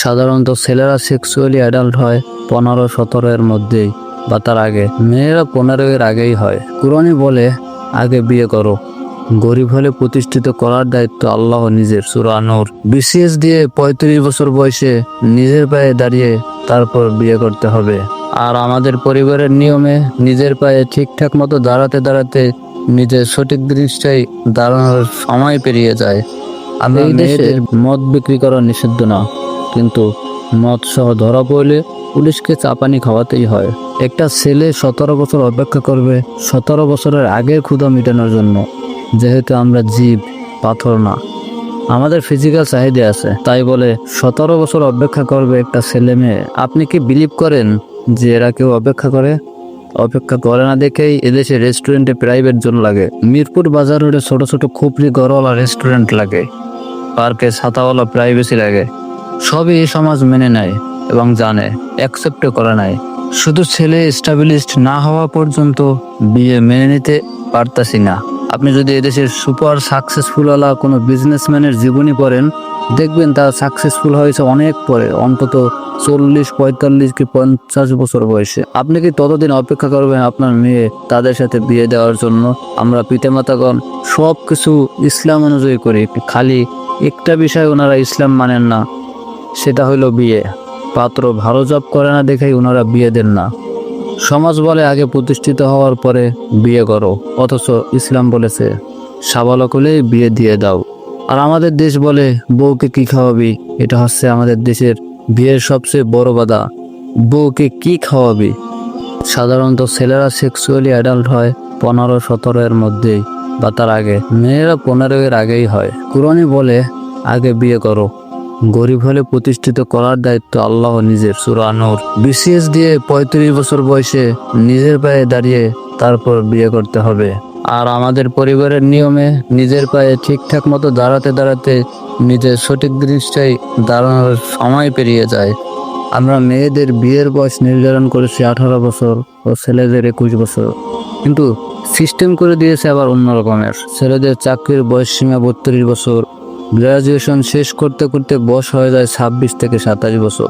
সাধারণত ছেলেরা sexually adult হয় পনেরো সতেরো এর মধ্যেই বা তার আগে। মেয়েরা পনেরো এর আগেই হয়। কুরআনই বলে আগে বিয়ে করো। গরিব হলে প্রতিষ্ঠিত করার দায়িত্ব আল্লাহ নিজের সুরা নূর। বিসিএস দিয়ে পঁয়ত্রিশ বছর বয়সে নিজের পায়ে দাঁড়িয়ে তারপর বিয়ে করতে হবে। আর আমাদের পরিবারের নিয়মে নিজের পায়ে ঠিকঠাক মতো দাঁড়াতে দাঁড়াতে নিজের সঠিক জিনিসটাই দাঁড়ানোর সময় পেরিয়ে যায়। আমি এই দেশে মেয়েদের মদ বিক্রি করা নিষিদ্ধ না। কিন্তু মদ সহ ধরা পড়লে পুলিশকে চাপানি খাওয়াতেই হয়। একটা ছেলে সতেরো বছর অপেক্ষা করবে সতেরো বছরের আগের ক্ষুধা মেটানোর জন্য। যেহেতু আমরা জীব, পাথর না। আমাদের ফিজিক্যাল চাহিদা আছে। তাই বলে সতেরো বছর অপেক্ষা করবে একটা ছেলে মেয়ে। আপনি কি বিলিভ করেন যে এরা কেউ অপেক্ষা করে? অপেক্ষা করে না দেখেই এদেশে রেস্টুরেন্টে প্রাইভেট জোন লাগে। মিরপুর বাজার রোডে ছোট ছোট খুপড়ি গড়ওয়ালা রেস্টুরেন্ট লাগে। পার্কে ছাতাওয়ালা প্রাইভেসি লাগে। সবই এই সমাজ মেনে নেয় এবং জানে অ্যাকসেপ্ট করে নাই। শুধু ছেলে স্টাবলিশড না হওয়া পর্যন্ত বিয়ে মেনে নিতে পারতাছি না। আপনি যদি এদেশের সুপার সাকসেসফুল ওলা কোনো বিজনেসম্যানের জীবনী পড়েন, দেখবেন তার সাকসেসফুল হয়েছে অনেক পরে, অন্তত চল্লিশ, পঁয়তাল্লিশ কি পঞ্চাশ বছর বয়সে। আপনি কি ততদিন অপেক্ষা করবেন আপনার মেয়ে তাদের সাথে বিয়ে দেওয়ার জন্য? আমরা পিতামাতাগণ সব কিছু ইসলাম অনুযায়ী করি, খালি একটা বিষয় ওনারা ইসলাম মানেন না। সেটা হলো বিয়ে। পাত্র ভালো জব করে না দেখেই ওনারা বিয়ে দেন না। সমাজ বলে আগে প্রতিষ্ঠিত হওয়ার পরে বিয়ে করো, অথচ ইসলাম বলেছে, সাবালক হলেই বিয়ে দিয়ে দাও। আর আমাদের দেশ বলে, বউকে কি খাওয়াবি? এটা হচ্ছে আমাদের দেশের বিয়ের সবচেয়ে বড় বাধা। বউকে কি খাওয়াবি? সাধারণত ছেলেরা সেক্সুয়ালি অ্যাডাল্ট হয় পনেরো সতেরো এর মধ্যেই, বা তার আগে। মেয়েরা পনেরো এর আগেই হয়। কুরআনই বলে, আগে বিয়ে করো। গরিব হলে প্রতিষ্ঠিত করার দায়িত্ব আল্লাহ নিজের, সুরা নূর। বিসিএস দিয়ে পঁয়ত্রিশ বছর বয়সে নিজের পায়ে দাঁড়িয়ে তারপর বিয়ে করতে হবে। আর আমাদের পরিবারের নিয়মে নিজের পায়ে ঠিকঠাক মতো দাঁড়াতে দাঁড়াতে নিজের সঠিক জিনিসটাই দাঁড়ানোর সময় পেরিয়ে যায়। আমরা মেয়েদের বিয়ের বয়স নির্ধারণ করেছি আঠারো বছর ও ছেলেদের একুশ বছর। কিন্তু সিস্টেম করে দিয়েছে আবার অন্য রকমের। ছেলেদের চাকরির বয়স সীমা বত্রিশ বছর। গ্রাজুয়েশন শেষ করতে করতে বয়স হয়ে যায় ছাব্বিশ থেকে সাতাশ বছর।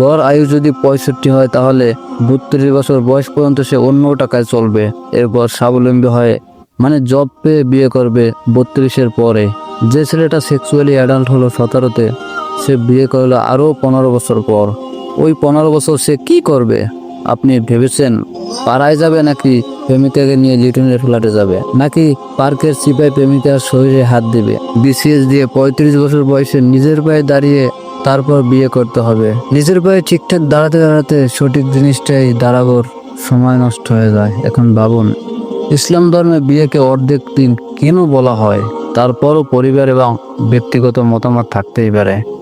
গড় আয়ু যদি পঁয়ষট্টি হয়, তাহলে বত্রিশ বছর বয়স পর্যন্ত সে অন্য টাকায় চলবে। এরপর স্বাবলম্বী হয়ে মানে জব পেয়ে বিয়ে করবে বত্রিশের পরে। যে ছেলেটা সেক্সুয়ালি অ্যাডাল্ট হলো সতেরোতে, সে বিয়ে করল আরও পনেরো বছর পর। ওই পনেরো বছর সে কি করবে? আপনি ভেবেছেন পাড়ায় যাবে নাকি প্রেমিকাকে নিয়ে লিটনের ফ্ল্যাটে যাবে। নাকি পার্কের সিপাই প্রেমিকার শরীরে হাত দিবে। বিসিএস দিয়ে পঁয়ত্রিশ বছর বয়সে নিজের পায়ে দাঁড়িয়ে তারপর বিয়ে করতে হবে। নিজের পায়ে ঠিকঠাক দাঁড়াতে দাঁড়াতে সঠিক জিনিসটাই দাঁড়াবোর সময় নষ্ট হয়ে যায়। এখন ভাবুন, ইসলাম ধর্মে বিয়েকে অর্ধেক দিন কেন বলা হয়? তারপরও পরিবার এবং ব্যক্তিগত মতামত থাকতেই পারে।